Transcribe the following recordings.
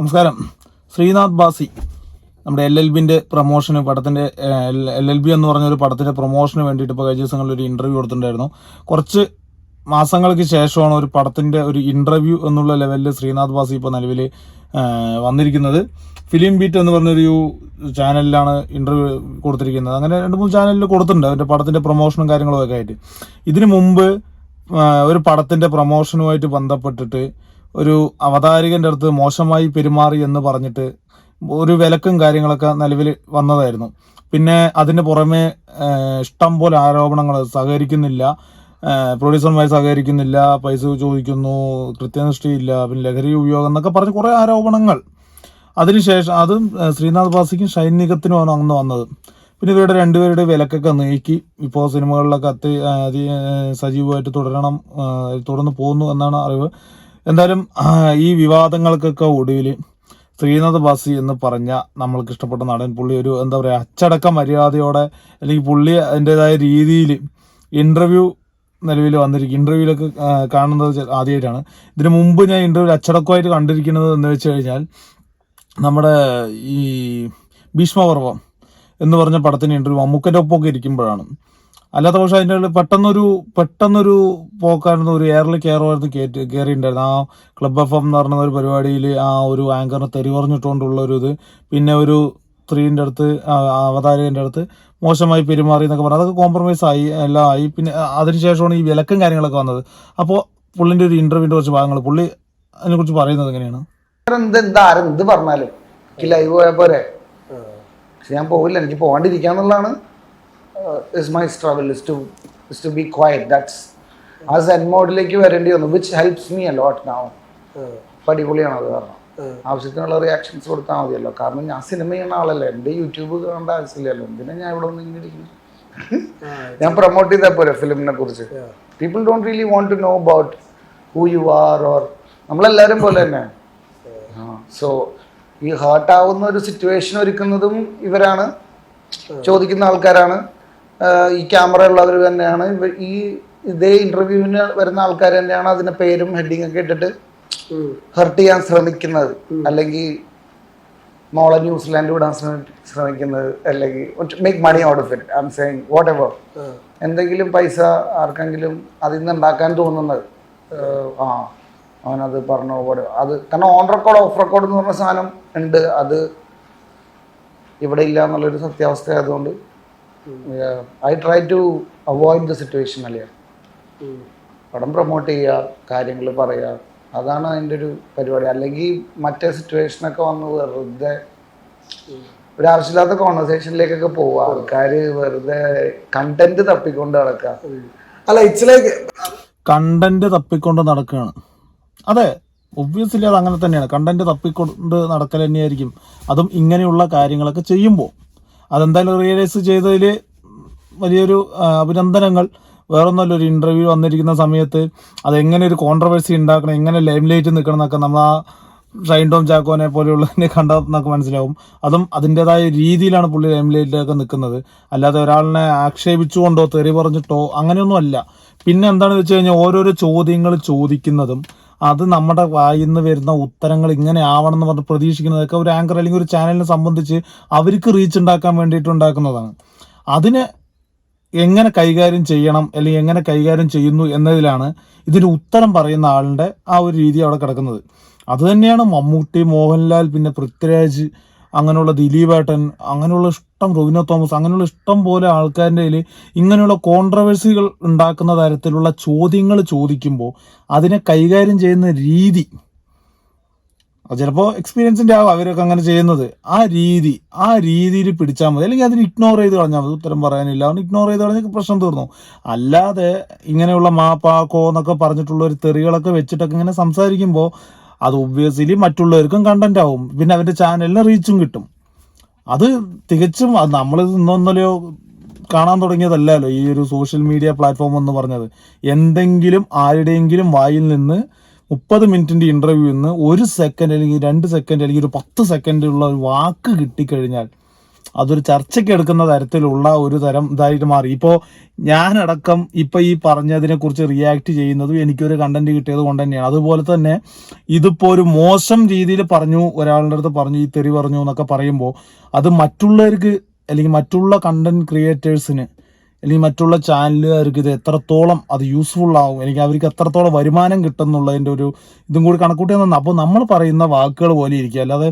നമസ്കാരം. ശ്രീനാഥ് ബാസി നമ്മുടെ L L ബിന്റെ പ്രൊമോഷന് പടത്തിന്റെ എൽ എൽ ബി എന്ന് പറഞ്ഞൊരു പടത്തിന്റെ പ്രൊമോഷന് വേണ്ടിയിട്ട് ഇപ്പോൾ കഴിഞ്ഞ ദിവസങ്ങളിൽ ഒരു ഇന്റർവ്യൂ കൊടുത്തിട്ടുണ്ടായിരുന്നു. കുറച്ച് മാസങ്ങൾക്ക് ശേഷമാണ് ഒരു പടത്തിന്റെ ഒരു ഇന്റർവ്യൂ എന്നുള്ള ലെവലിൽ ശ്രീനാഥ് ബാസി ഇപ്പോൾ നിലവിൽ വന്നിരിക്കുന്നത്. ഫിലിം ബീറ്റ് എന്ന് പറഞ്ഞൊരു ചാനലിലാണ് ഇന്റർവ്യൂ കൊടുത്തിരിക്കുന്നത്. അങ്ങനെ രണ്ട് മൂന്ന് ചാനലിൽ കൊടുത്തിട്ടുണ്ട്. അവന്റെ പടത്തിന്റെ പ്രൊമോഷനും കാര്യങ്ങളും ഒക്കെ ആയിട്ട്. ഇതിനു മുമ്പ് ഒരു പടത്തിന്റെ പ്രൊമോഷനുമായിട്ട് ബന്ധപ്പെട്ടിട്ട് ഒരു അവതാരകന്റെ അടുത്ത് മോശമായി പെരുമാറി എന്ന് പറഞ്ഞിട്ട് ഒരു വിലക്കും കാര്യങ്ങളൊക്കെ നിലവിൽ വന്നതായിരുന്നു. പിന്നെ അതിന് പുറമെ ഇഷ്ടം പോലെ ആരോപണങ്ങൾ സഹകരിക്കുന്നില്ല. പ്രൊഡ്യൂസർമാർ സഹകരിക്കുന്നില്ല പൈസ ചോദിക്കുന്നു കൃത്യനിഷ്ഠയില്ല പിന്നെ ലഹരി ഉപയോഗം എന്നൊക്കെ പറഞ്ഞ് കുറേ ആരോപണങ്ങൾ. അതിനുശേഷം അതും ശ്രീനാഥ് ബാസിക്കും ഷൈൻ നിഗത്തിനുമാണ് അന്ന് വന്നത്. പിന്നെ ഇവരുടെ രണ്ടുപേരുടെ വിലക്കൊക്കെ നീക്കി. ഇപ്പോൾ സിനിമകളിലൊക്കെ അത്യ അതി സജീവമായിട്ട് തുടരണം തുടർന്ന് പോകുന്നു എന്നാണ് അറിവ്. എന്തായാലും ഈ വിവാദങ്ങൾക്കൊക്കെ ഒടുവിൽ ശ്രീനാഥ് ബാസി എന്ന് പറഞ്ഞ നമ്മൾക്ക് ഇഷ്ടപ്പെട്ട നടൻ പുള്ളി ഒരു എന്താ പറയുക അച്ചടക്ക മര്യാദയോടെ അല്ലെങ്കിൽ പുള്ളി അതിന്റെതായ രീതിയിൽ ഇന്റർവ്യൂ നിലവിൽ വന്നിരിക്കും. ഇന്റർവ്യൂവിലൊക്കെ കാണുന്നത് ആദ്യമായിട്ടാണ്. ഇതിന് മുമ്പ് ഞാൻ ഇന്റർവ്യൂ അച്ചടക്കമായിട്ട് കണ്ടിരിക്കുന്നത് എന്ന് വെച്ച് കഴിഞ്ഞാൽ നമ്മുടെ ഈ ഭീഷ്മപർവം എന്ന് പറഞ്ഞ പടത്തിന് ഇന്റർവ്യൂ മമ്മൂക്കന്റെ ഒപ്പമൊക്കെ ഇരിക്കുമ്പോഴാണ്. അല്ലാത്ത പക്ഷെ അതിന്റെ പെട്ടെന്നൊരു പെട്ടെന്നൊരു പോക്കായിരുന്നു. ഒരു എയറിൽ കയറുമായിരുന്നു കയറ്റി കയറിയിട്ടുണ്ടായിരുന്നു ആ ക്ലബ് എഫ് എം എന്ന് പറഞ്ഞ ഒരു പരിപാടിയിൽ ആ ഒരു ആങ്കറിനെ തെറി പറഞ്ഞിട്ടുകൊണ്ടുള്ള ഒരു ഇത് പിന്നെ ഒരു സ്ത്രീന്റെ അടുത്ത് അവതാരകന്റെ അടുത്ത് മോശമായി പെരുമാറി എന്നൊക്കെ പറഞ്ഞു. അതൊക്കെ കോംപ്രമൈസ് ആയി എല്ലാം ആയി. പിന്നെ അതിനുശേഷമാണ് ഈ വിലക്കും കാര്യങ്ങളൊക്കെ വന്നത്. അപ്പോൾ പുള്ളിന്റെ ഒരു ഇന്റർവ്യൂവിന്റെ കുറച്ച് ഭാഗങ്ങൾ പുള്ളി അതിനെക്കുറിച്ച് പറയുന്നത് എങ്ങനെയാണ്? എന്ത് എന്താ ആരും എന്ത് പറഞ്ഞാലും. എനിക്ക് ലൈവ് പോയാൽ പോരെ. പക്ഷെ ഞാൻ പോവില്ല. എനിക്ക് പോകാണ്ടിരിക്കാന്നുള്ളതാണ് is my struggle is to is to be quiet that's ആ സെൻ മോഡിലേക്ക് വരേണ്ടി വന്നു വിച്ച് ഹെൽപ്സ് മീ അലോട്ട് നാവും അടിപൊളിയാണ് അത് കാരണം. ആവശ്യത്തിനുള്ള റിയാക്ഷൻസ് കൊടുത്താൽ മതിയല്ലോ. കാരണം ഞാൻ സിനിമ ചെയ്യുന്ന ആളല്ലേ. എന്റെ യൂട്യൂബ് കാണേണ്ട ആവശ്യമില്ലല്ലോ. എന്തിനാ ഞാൻ ഇവിടെ വന്ന് ഇങ്ങനെ ഇരിക്കുന്നു ഞാൻ പ്രൊമോട്ട് ചെയ്താൽ പോരെ ഫിലിമിനെ കുറിച്ച്. People don't really want to know about who you are or നമ്മളെല്ലാവരും പോലെ തന്നെ. സോ ഈ ഹേർട്ട് ആവുന്ന ഒരു സിറ്റുവേഷൻ ഒരുക്കുന്നതും ഇവരാണ്. ചോദിക്കുന്ന ആൾക്കാരാണ്. ഈ ക്യാമറ ഉള്ളവർ തന്നെയാണ്. ഈ ഇതേ ഇന്റർവ്യൂവിന് വരുന്ന ആൾക്കാർ തന്നെയാണ് അതിന്റെ പേരും ഹെഡിങ് ഒക്കെ ഇട്ടിട്ട് ഹെർട്ട് ചെയ്യാൻ ശ്രമിക്കുന്നത്. അല്ലെങ്കിൽ മോളെ ന്യൂസിലാൻഡ് വിടാൻ ശ്രമി- ശ്രമിക്കുന്നത് അല്ലെങ്കിൽ make money out of it I'm saying whatever എന്തെങ്കിലും പൈസ ആർക്കെങ്കിലും അതിൽ നിന്ന് ഉണ്ടാക്കാൻ തോന്നുന്നത്. ആ അവനത് പറഞ്ഞ പോലെ അത് കാരണം ഓൺ റെക്കോർഡ് ഓഫ് റെക്കോർഡ് എന്ന് പറഞ്ഞ സാധനം ഉണ്ട്. അത് ഇവിടെ ഇല്ല എന്നുള്ളൊരു സത്യാവസ്ഥ ആയതുകൊണ്ട് I try to avoid the situation അല്ലേ പടം പ്രൊമോട്ട് ചെയ്യുക കാര്യങ്ങൾ പറയുക. അതാണ് അതിന്റെ ഒരു പരിപാടി. അല്ലെങ്കിൽ മറ്റേ സിറ്റുവേഷനൊക്കെ വന്ന് വെറുതെ ഒരു ആവശ്യമില്ലാത്ത കോൺവെർസേഷനിലേക്കൊക്കെ പോവുക. ആൾക്കാർ വെറുതെ കണ്ടന്റ് തപ്പിക്കൊണ്ട് നടക്കുക. അല്ല ഇറ്റ്സ് ലൈക്ക് കണ്ടന്റ് തപ്പിക്കൊണ്ട് നടക്കുകയാണ്. അതെ ഒബ്വിയസ്ലി അത് അങ്ങനെ തന്നെയാണ്. കണ്ടന്റ് തപ്പിക്കൊണ്ട് നടക്കൽ തന്നെയായിരിക്കും. അതും ഇങ്ങനെയുള്ള കാര്യങ്ങളൊക്കെ ചെയ്യുമ്പോൾ. അതെന്തായാലും റിയലൈസ് ചെയ്തതിൽ വലിയൊരു അഭിനന്ദനങ്ങൾ. വേറെ ഒരു ഇന്റർവ്യൂ വന്നിരിക്കുന്ന സമയത്ത് അതെങ്ങനെ ഒരു കോൺട്രവേഴ്സി ഉണ്ടാക്കണം എങ്ങനെ ലൈം ലൈറ്റ് നിൽക്കണം എന്നൊക്കെ നമ്മൾ ആ ഷൈൻ ടോം ചാക്കോനെ പോലെയുള്ളതിനെ കണ്ടതൊക്കെ മനസ്സിലാവും. അതും അതിന്റെതായ രീതിയിലാണ് പുള്ളി ലൈം ലൈറ്റിലൊക്കെ നിൽക്കുന്നത് അല്ലാതെ ഒരാളിനെ ആക്ഷേപിച്ചുകൊണ്ടോ തെറി പറഞ്ഞിട്ടോ അങ്ങനെയൊന്നും അല്ല പിന്നെ എന്താണെന്ന് വെച്ച് കഴിഞ്ഞാൽ ഓരോരോ ചോദ്യങ്ങൾ ചോദിക്കുന്നതും അത് നമ്മുടെ വായിൽ നിന്ന് വരുന്ന ഉത്തരങ്ങൾ ഇങ്ങനെ ആവണം എന്ന് പറഞ്ഞ് പ്രതീക്ഷിക്കുന്നതൊക്കെ ഒരു ആങ്കർ അല്ലെങ്കിൽ ഒരു ചാനലിനെ സംബന്ധിച്ച് അവർക്ക് റീച്ച് ഉണ്ടാക്കാൻ വേണ്ടിയിട്ട് ഉണ്ടാക്കുന്നതാണ്. അതിന് എങ്ങനെ കൈകാര്യം ചെയ്യണം അല്ലെങ്കിൽ എങ്ങനെ കൈകാര്യം ചെയ്യുന്നു എന്നതിലാണ് ഇതിന് ഉത്തരം പറയുന്ന ആളുടെ ആ ഒരു രീതി അവിടെ കിടക്കുന്നത്. അതുതന്നെയാണ് മമ്മൂട്ടി മോഹൻലാൽ പിന്നെ പൃഥ്വിരാജ് അങ്ങനെയുള്ള ദിലീപേട്ടൻ അങ്ങനെയുള്ള ഇഷ്ടം റൊവിനോ തോമസ് അങ്ങനെയുള്ള ഇഷ്ടം പോലെ ആൾക്കാരുടെ കയ്യിൽ ഇങ്ങനെയുള്ള കോൺട്രവേഴ്സികൾ ഉണ്ടാക്കുന്ന തരത്തിലുള്ള ചോദ്യങ്ങൾ ചോദിക്കുമ്പോൾ അതിനെ കൈകാര്യം ചെയ്യുന്ന രീതി ചിലപ്പോൾ എക്സ്പീരിയൻസിന്റെ ആവും അവരൊക്കെ അങ്ങനെ ചെയ്യുന്നത്. ആ രീതി ആ രീതിയിൽ പിടിച്ചാൽ മതി. അല്ലെങ്കിൽ അതിന് ഇഗ്നോർ ചെയ്ത് കളഞ്ഞാൽ മതി. ഉത്തരം പറയാനില്ല. അവന് ഇഗ്നോർ ചെയ്ത് കളഞ്ഞാൽ പ്രശ്നം തീർന്നു. അല്ലാതെ ഇങ്ങനെയുള്ള മാപ്പാക്കോ എന്നൊക്കെ പറഞ്ഞിട്ടുള്ള ഒരു തെറികളൊക്കെ വെച്ചിട്ടൊക്കെ ഇങ്ങനെ സംസാരിക്കുമ്പോൾ അത് ഒബ്വിയസ്ലി മറ്റുള്ളവർക്കും കണ്ടന്റ് ആവും. പിന്നെ അവന്റെ ചാനലിന് റീച്ചും കിട്ടും. അത് തികച്ചും നമ്മൾ ഇന്നൊന്നലെയോ കാണാൻ തുടങ്ങിയതല്ലല്ലോ ഈ ഒരു സോഷ്യൽ മീഡിയ പ്ലാറ്റ്ഫോം എന്ന് പറഞ്ഞത്. എന്തെങ്കിലും ആരുടെയെങ്കിലും വായിൽ നിന്ന് മുപ്പത് മിനിറ്റിന്റെ ഇന്റർവ്യൂ നിന്ന് ഒരു സെക്കൻഡ് അല്ലെങ്കിൽ രണ്ട് സെക്കൻഡ് അല്ലെങ്കിൽ ഒരു പത്ത് സെക്കൻഡ് ഉള്ള ഒരു വാക്ക് കിട്ടിക്കഴിഞ്ഞാൽ അതൊരു ചർച്ചയ്ക്ക് എടുക്കുന്ന തരത്തിലുള്ള ഒരു തരം ഇതായിട്ട് മാറി. ഇപ്പോൾ ഞാനടക്കം ഇപ്പൊ ഈ പറഞ്ഞതിനെ കുറിച്ച് റിയാക്ട് ചെയ്യുന്നതും എനിക്കൊരു കണ്ടന്റ് കിട്ടിയത് കൊണ്ട് തന്നെയാണ്. അതുപോലെ തന്നെ ഇതിപ്പോ ഒരു മോശം രീതിയിൽ പറഞ്ഞു ഒരാളുടെ അടുത്ത് പറഞ്ഞു ഈ തെറി പറഞ്ഞു എന്നൊക്കെ പറയുമ്പോൾ അത് മറ്റുള്ളവർക്ക് അല്ലെങ്കിൽ മറ്റുള്ള കണ്ടന്റ് ക്രിയേറ്റേഴ്സിന് അല്ലെങ്കിൽ മറ്റുള്ള ചാനലുകാർക്ക് ഇത് എത്രത്തോളം അത് യൂസ്ഫുൾ ആവും എനിക്ക് അവർക്ക് എത്രത്തോളം വരുമാനം കിട്ടും എന്നുള്ളതിന്റെ ഒരു ഇതും കൂടി കണക്കൂട്ടി തന്നെ അപ്പോൾ നമ്മൾ പറയുന്ന വാക്കുകൾ പോലെ ഇരിക്കുക അല്ലാതെ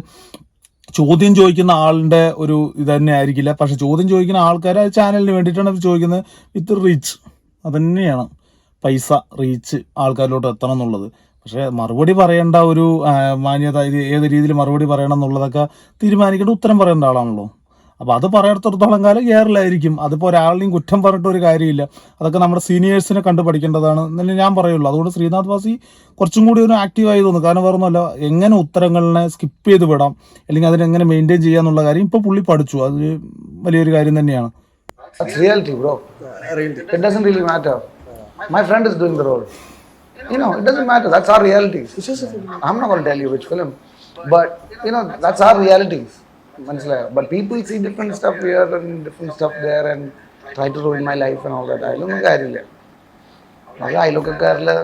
ചോദ്യം ചോദിക്കുന്ന ആളിന്റെ ഒരു ഇത് തന്നെ ആയിരിക്കില്ല പക്ഷെ ചോദ്യം ചോദിക്കുന്ന ആൾക്കാർ ആ ചാനലിന് വേണ്ടിയിട്ടാണ് അവർ ചോദിക്കുന്നത്. With reach. അതന്നെയാണ് പൈസ റീച്ച് ആൾക്കാരിലോട്ട് എത്തണം എന്നുള്ളത്. പക്ഷെ മറുപടി പറയേണ്ട ഒരു മാന്യത ഏത് രീതിയിൽ മറുപടി പറയണം എന്നുള്ളതൊക്കെ തീരുമാനിക്കേണ്ട ഉത്തരം പറയേണ്ട ആളാണല്ലോ. അപ്പോൾ അത് പറയാത്തടത്തോളം കാലം കെയറിലായിരിക്കും അതിപ്പോൾ ഒരാളിനെയും കുറ്റം പറഞ്ഞിട്ട് ഒരു കാര്യമില്ല അതൊക്കെ നമ്മുടെ സീനിയേഴ്സിനെ കണ്ടു പഠിക്കേണ്ടതാണ് എന്നെ ഞാൻ പറയുള്ളൂ അതുകൊണ്ട് ശ്രീനാഥ് വാസി കുറച്ചും കൂടി ഒരു ആക്റ്റീവായി തോന്നുന്നു കാരണം ഒന്നുമല്ല എങ്ങനെ ഉത്തരങ്ങളിനെ സ്കിപ്പ് ചെയ്ത് വിടാം അല്ലെങ്കിൽ അതിനെങ്ങനെ മെയിന്റെയിൻ ചെയ്യാന്നുള്ള കാര്യം ഇപ്പോൾ പുള്ളി പഠിച്ചു അത് വലിയൊരു കാര്യം തന്നെയാണ്. You know, it doesn't matter. That's our realities. I'm not going to tell you which film, but you know, that's our. മനസ്സിലായോ? But people see different stuff here and different stuff there and try to ruin my life and all that. അതിലൊന്നും കാര്യമില്ല. അത് അയൽവക്കക്കാരിലെ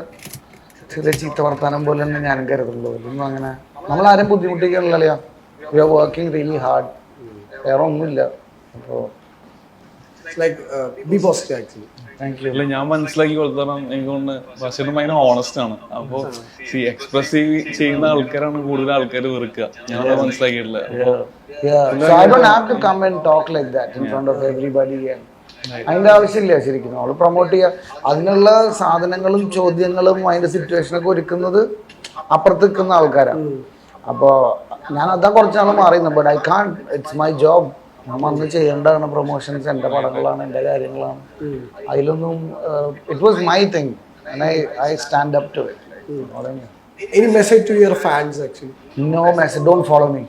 ചെറിയ ചീത്ത വർത്താനം പോലെ തന്നെ ഞാനും കരുതുള്ളൂ ഇതൊന്നും അങ്ങനെ നമ്മൾ ആരും ബുദ്ധിമുട്ടിക്കാനില്ലല്ലോ we are working really hard വേറെ ഒന്നുമില്ല അപ്പോൾ ലൈക്ക് ബി പോസിറ്റീവ് ആക്ച്വലി അല്ല ഞാൻ മനസ്സിലാക്കി കൊടുത്തോളം എനിക്ക് തോന്നുന്നു ബഷീർ ഭയങ്കര ഓണസ്റ്റ് ആണ്. അപ്പോൾ സി എക്സ്പ്രസ് ചെയ്യുന്ന ആൾക്കാരാണ് കൂടുതൽ ആൾക്കാർ വെറുക്കുക. ഞാനത് മനസ്സിലാക്കിയിട്ടില്ല അതിന്റെ ആവശ്യമില്ല ശരിക്കും. നമ്മൾ പ്രൊമോട്ട് ചെയ്യുക അതിനുള്ള സാധനങ്ങളും ചോദ്യങ്ങളും അതിന്റെ സിറ്റുവേഷനൊക്കെ ഒരുക്കുന്നത് അപ്പുറത്ത് നിൽക്കുന്ന ആൾക്കാരാണ് അപ്പോ ഞാൻ അതാ കുറച്ചാൾ മാറിയുന്നത് but I can it's my job ഞാൻ വന്ന് ചെയ്യേണ്ടതാണ് പ്രൊമോഷൻസ് എന്റെ പടങ്ങളാണ് എന്റെ കാര്യങ്ങളാണ്. അതിലൊന്നും it was my thing I I stand up to it any message to your fans actually no message don't follow me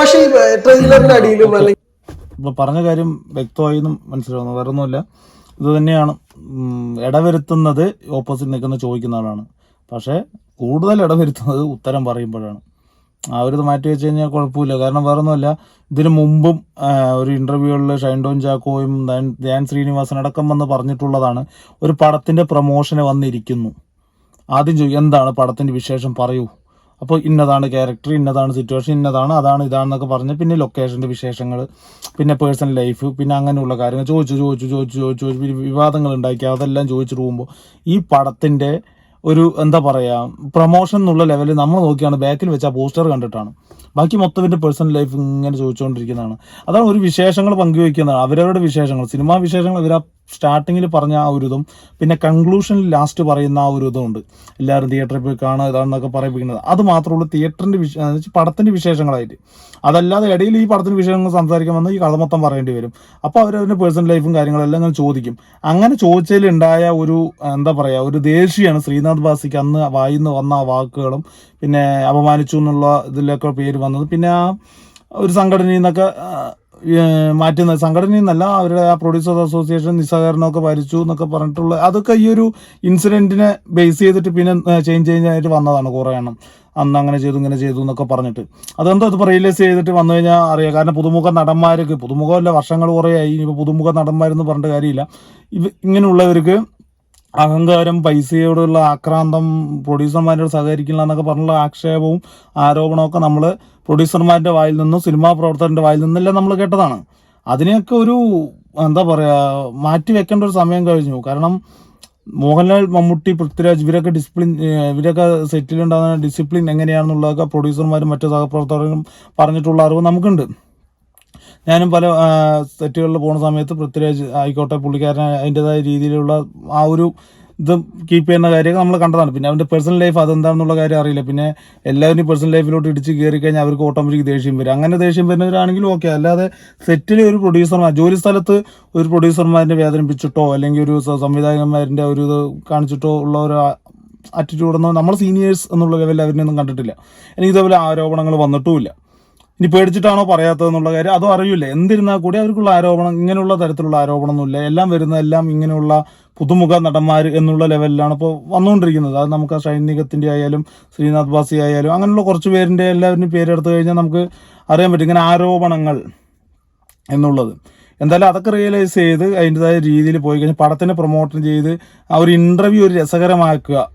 പക്ഷേ ട്രെയിലറിന്റെ അടിയിലും അല്ലെങ്കിൽ ഇപ്പൊ പറഞ്ഞ കാര്യം വ്യക്തമായി എന്നും മനസ്സിലാവുന്നു. വേറെ ഒന്നുമില്ല ഇത് തന്നെയാണ് ഇടവരുത്തുന്നത് ഓപ്പോസിറ്റ് നിൽക്കുന്ന ചോദിക്കുന്ന ആളാണ്. പക്ഷേ കൂടുതൽ ഇടവരുത്തുന്നത് ഉത്തരം പറയുമ്പോഴാണ്. ആ ഒരു മാറ്റി വെച്ച് കഴിഞ്ഞാൽ കുഴപ്പമില്ല. കാരണം വേറെ ഒന്നുമല്ല ഇതിനു മുമ്പും ഒരു ഇന്റർവ്യൂകളിൽ ഷൈൻഡോൺ ചാക്കോയും ധ്യാൻ ശ്രീനിവാസൻ അടക്കം വന്ന് പറഞ്ഞിട്ടുള്ളതാണ് ഒരു പടത്തിന്റെ പ്രൊമോഷന് വന്നിരിക്കുന്നു. ആദ്യം ചോദിക്കും എന്താണ് പടത്തിന്റെ വിശേഷം? പറയൂ. അപ്പോൾ ഇന്നതാണ് ക്യാരക്ടർ ഇന്നതാണ് സിറ്റുവേഷൻ ഇന്നതാണ് അതാണ് ഇതാണെന്നൊക്കെ പറഞ്ഞ് പിന്നെ ലൊക്കേഷന്റെ വിശേഷങ്ങൾ പിന്നെ പേഴ്സണൽ ലൈഫ് പിന്നെ അങ്ങനെയുള്ള കാര്യങ്ങൾ. ചോദിച്ചു ചോദിച്ചു ചോദിച്ചു ചോദിച്ചു വിവാദങ്ങൾ ഉണ്ടാക്കി അതെല്ലാം ചോദിച്ചിട്ട് പോകുമ്പോൾ ഈ പടത്തിന്റെ ഒരു എന്താ പറയുക പ്രൊമോഷൻ എന്നുള്ള ലെവലിൽ നമ്മൾ നോക്കിയാണ് ബാക്കിൽ വെച്ച പോസ്റ്റർ കണ്ടിട്ടാണ്. ബാക്കി മൊത്തം പേഴ്സണൽ ലൈഫ് ഇങ്ങനെ ചോദിച്ചുകൊണ്ടിരിക്കുന്നതാണ് അതാണ് ഒരു വിശേഷങ്ങൾ പങ്കുവയ്ക്കുന്നതാണ് അവരവരുടെ വിശേഷങ്ങൾ സിനിമാ വിശേഷങ്ങൾ ഇവർ സ്റ്റാർട്ടിങ്ങിൽ പറഞ്ഞ ആ ഒരു ഇതും പിന്നെ കൺക്ലൂഷനിൽ ലാസ്റ്റ് പറയുന്ന ആ ഒരു ഇതും ഉണ്ട്. എല്ലാവരും തിയേറ്ററിൽ പോയി കാണുക ഇതാണെന്നൊക്കെ പറയിപ്പിക്കുന്നത്. അത് മാത്രമുള്ളൂ തിയേറ്ററിന്റെ വിശ പടത്തിന്റെ വിശേഷങ്ങളായിട്ട്. അതല്ലാതെ ഇടയിൽ ഈ പടത്തിന്റെ വിഷയങ്ങൾ സംസാരിക്കാൻ വന്ന് ഈ കഥ മൊത്തം പറയേണ്ടി വരും. അപ്പോൾ അവരവരുടെ പേഴ്സണൽ ലൈഫും കാര്യങ്ങളെല്ലാം അങ്ങനെ ചോദിക്കും. അങ്ങനെ ചോദിച്ചതിൽ ഉണ്ടായ ഒരു എന്താ പറയുക ഒരു ദേഷ്യമാണ് ശ്രീനാഥ് ബാസിക്ക് അന്ന് വായിന്ന് വന്ന ആ വാക്കുകളും പിന്നെ അപമാനിച്ചു എന്നുള്ള ഇതിലൊക്കെ പേര് വന്നത്. പിന്നെ ആ ഒരു സംഘടനയിൽ നിന്നൊക്കെ മാറ്റുന്ന സംഘടനയിൽ നിന്നല്ല അവരുടെ ആ പ്രൊഡ്യൂസേഴ്സ് അസോസിയേഷൻ നിസ്സഹകരണമൊക്കെ ഭരിച്ചു എന്നൊക്കെ പറഞ്ഞിട്ടുള്ള അതൊക്കെ ഈ ഒരു ഇൻസിഡന്റിനെ ബേസ് ചെയ്തിട്ട് പിന്നെ ചേഞ്ച് ആയിട്ട് വന്നതാണ് കുറേ എണ്ണം. അന്ന് അങ്ങനെ ചെയ്തു ഇങ്ങനെ ചെയ്തു എന്നൊക്കെ പറഞ്ഞിട്ട്. അതെന്തോ അതിപ്പോൾ റിയലൈസ് ചെയ്തിട്ട് വന്നു കഴിഞ്ഞാൽ അറിയാം. കാരണം പുതുമുഖ നടന്മാർക്ക് പുതുമുഖമല്ല വർഷങ്ങൾ കുറേ ആയി. ഇനിയിപ്പോൾ പുതുമുഖ നടന്മാരെന്ന് പറഞ്ഞിട്ട് കാര്യമില്ല. ഇവ ഇങ്ങനെയുള്ളവർക്ക് അഹങ്കാരം പൈസയോടുള്ള ആക്രാന്തം പ്രൊഡ്യൂസർമാരോട് സഹകരിക്കില്ല എന്നൊക്കെ പറഞ്ഞുള്ള ആക്ഷേപവും ആരോപണവും ഒക്കെ നമ്മൾ പ്രൊഡ്യൂസർമാരുടെ വായിൽ നിന്നും സിനിമാ പ്രവർത്തകരുടെ വായിൽ നിന്നെല്ലാം നമ്മൾ കേട്ടതാണ്. അതിനെയൊക്കെ ഒരു എന്താ പറയുക മാറ്റി വെക്കേണ്ട ഒരു സമയം കഴിഞ്ഞു. കാരണം മോഹൻലാൽ മമ്മൂട്ടി പൃഥ്വിരാജ് ഇവരൊക്കെ ഡിസിപ്ലിൻ ഇവരൊക്കെ സെറ്റിലുണ്ടാകുന്ന ഡിസിപ്ലിൻ എങ്ങനെയാണെന്നുള്ളതൊക്കെ പ്രൊഡ്യൂസർമാരും മറ്റു സഹപ്രവർത്തകരും പറഞ്ഞിട്ടുള്ള അറിവ് നമുക്കുണ്ട്. ഞാനും പല തെറ്റുകളിൽ പോകുന്ന സമയത്ത് പൃഥ്വിരാജ് ആയിക്കോട്ടെ പുള്ളിക്കാരൻ അതിന്റെതായ രീതിയിലുള്ള ആ ഒരു ഇത് കീപ്പ് ചെയ്യുന്ന കാര്യമൊക്കെ നമ്മൾ കണ്ടതാണ്. പിന്നെ അവന്റെ പേഴ്സണൽ ലൈഫ് അതെന്താണെന്നുള്ള കാര്യം അറിയില്ല. പിന്നെ എല്ലാവരും പേഴ്സണൽ ലൈഫിലോട്ട് ഇടിച്ച് കയറി കഴിഞ്ഞാൽ അവർക്ക് ഓട്ടോമാറ്റിക് ദേഷ്യം വരും. അങ്ങനെ ദേഷ്യം വരുന്നവരാണെങ്കിലും ഓക്കെ അല്ലാതെ സെറ്റിൽ ഒരു പ്രൊഡ്യൂസർമാർ ജോലി സ്ഥലത്ത് ഒരു പ്രൊഡ്യൂസർമാരിനെ വേദനിപ്പിച്ചിട്ടോ അല്ലെങ്കിൽ ഒരു സംവിധായകന്മാരിന്റെ ഒരു ഇത് കാണിച്ചിട്ടോ ഉള്ള ഒരു ആറ്റിറ്റ്യൂഡൊന്നും നമ്മൾ സീനിയേഴ്സ് എന്നുള്ള ലെവലിൽ അവരിനൊന്നും കണ്ടിട്ടില്ല. എനിക്ക് ഇതേപോലെ ആരോപണങ്ങൾ വന്നിട്ടുമില്ല. ഇനി പേടിച്ചിട്ടാണോ പറയാത്തതെന്നുള്ള കാര്യം അതും അറിയില്ല. എന്തിരുന്നാൽ കൂടി അവർക്കുള്ള ആരോപണം ഇങ്ങനെയുള്ള തരത്തിലുള്ള ആരോപണമൊന്നുമില്ല. എല്ലാം വരുന്ന എല്ലാം ഇങ്ങനെയുള്ള പുതുമുഖ നടന്മാർ എന്നുള്ള ലെവലിലാണ് ഇപ്പോൾ വന്നുകൊണ്ടിരിക്കുന്നത്. അത് നമുക്ക് സൈനികത്തിന്റെ ആയാലും ശ്രീനാഥ് ബാസി ആയാലും അങ്ങനെയുള്ള കുറച്ച് പേരിന്റെ എല്ലാവരുടെയും പേരെടുത്തു കഴിഞ്ഞാൽ നമുക്ക് അറിയാൻ പറ്റും ഇങ്ങനെ ആരോപണങ്ങൾ എന്നുള്ളത്. എന്തായാലും അതൊക്കെ റിയലൈസ് ചെയ്ത് അതിന്റെതായ രീതിയിൽ പോയി കഴിഞ്ഞാൽ പടത്തിനെ പ്രൊമോട്ട് ചെയ്ത് ആ ഒരു ഇന്റർവ്യൂ ഒരു രസകരമാക്കുക.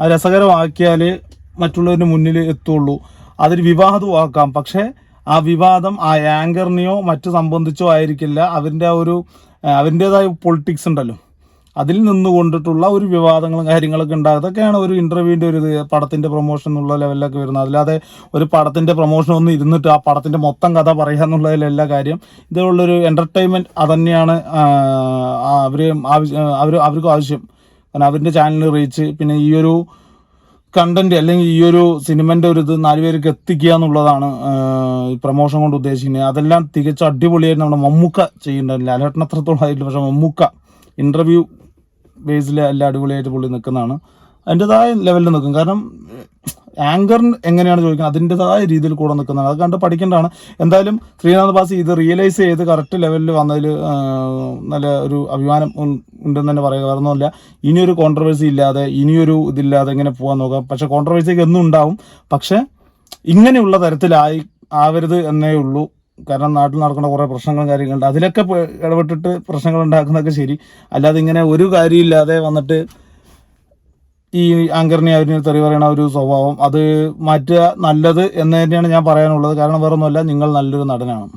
ആ രസകരമാക്കിയാൽ മറ്റുള്ളവരുടെ മുന്നിൽ എത്തുള്ളൂ. അതൊരു വിവാദമാക്കാം പക്ഷേ ആ വിവാദം ആ ആങ്കറിനെയോ മറ്റു സംബന്ധിച്ചോ ആയിരിക്കില്ല. അവരുടെ ആ ഒരു ആ, അവരുടേതായ പൊളിറ്റിക്സ് ഉണ്ടല്ലോ. അതിൽ നിന്നുകൊണ്ടിട്ടുള്ള ഒരു വിവാദങ്ങളും കാര്യങ്ങളൊക്കെ ഉണ്ടാകും. അതൊക്കെയാണ് ഒരു ഇന്റർവ്യൂവിന്റെ ഒരു ഇത് പടത്തിന്റെ പ്രൊമോഷൻ എന്നുള്ള ലെവലിലൊക്കെ വരുന്നത്. അല്ലാതെ ഒരു പടത്തിന്റെ പ്രൊമോഷൻ ഒന്നും ഇരുന്നിട്ട് ആ പടത്തിന്റെ മൊത്തം കഥ പറയുക എന്നുള്ളതിലല്ല കാര്യം ഇതുള്ളൊരു എന്റർടൈൻമെന്റ് അതന്നെയാണ് അവർ ആവശ്യം അവർ അവർക്കും ആവശ്യം. കാരണം അവരുടെ ചാനൽ റീച്ച് പിന്നെ ഈ ഒരു കണ്ടന്റ് അല്ലെങ്കിൽ ഈ ഒരു സിനിമന്റെ ഒരു ഇത് നാലുപേർക്ക് എത്തിക്കുക എന്നുള്ളതാണ് പ്രൊമോഷൻ കൊണ്ട് ഉദ്ദേശിക്കുന്നത്. അതെല്ലാം തികച്ച അടിപൊളിയായിട്ട് നമ്മുടെ മമ്മൂക്ക ചെയ്യുന്നുണ്ട്. ലാലേട്ടൻ ആയിട്ടില്ല പക്ഷെ മമ്മൂക്ക ഇന്റർവ്യൂ ബേസിൽ എല്ലാം അടിപൊളിയായിട്ട് പുള്ളി നിൽക്കുന്നതാണ്. അതിന്റെതായ ലെവലിൽ നിൽക്കും. കാരണം ആങ്കർ എങ്ങനെയാണ് ചോദിക്കുന്നത്? അതിന്റെതായ രീതിയിൽ കൂടെ നിൽക്കുന്നതാണ്. അത് കണ്ട് പഠിക്കേണ്ടതാണ്. എന്തായാലും ശ്രീനാഥ് ബാസി ഇത് റിയലൈസ് ചെയ്ത് കറക്റ്റ് ലെവലിൽ വന്നതിൽ നല്ല ഒരു അഭിമാനം ഉണ്ടെന്ന് തന്നെ പറയുക. ഒന്നുമില്ല ഇനിയൊരു കോൺട്രവേഴ്സി ഇല്ലാതെ ഇനിയൊരു ഇതില്ലാതെ എങ്ങനെ പോകാൻ നോക്കാം പക്ഷേ കോൺട്രവേഴ്സിക്ക് എന്നും ഉണ്ടാവും. പക്ഷേ ഇങ്ങനെയുള്ള തരത്തിലായി ആവരുത് എന്നേ ഉള്ളൂ. കാരണം നാട്ടിൽ നടക്കുന്ന കുറേ പ്രശ്നങ്ങളും കാര്യങ്ങളുണ്ട്. അതിലൊക്കെ ഇടപെട്ടിട്ട് പ്രശ്നങ്ങൾ ഉണ്ടാക്കുന്നതൊക്കെ ശരി. അല്ലാതെ ഇങ്ങനെ ഒരു കാര്യമില്ലാതെ വന്നിട്ട് ഈ ആങ്കറിനെ അവരിന് തെറി പറയണ ഒരു സ്വഭാവം. അത് മാറ്റുക നല്ലത് എന്ന് തന്നെയാണ് ഞാൻ പറയാനുള്ളത്. കാരണം വേറൊന്നുമല്ല നിങ്ങൾ നല്ലൊരു നടനാണ്.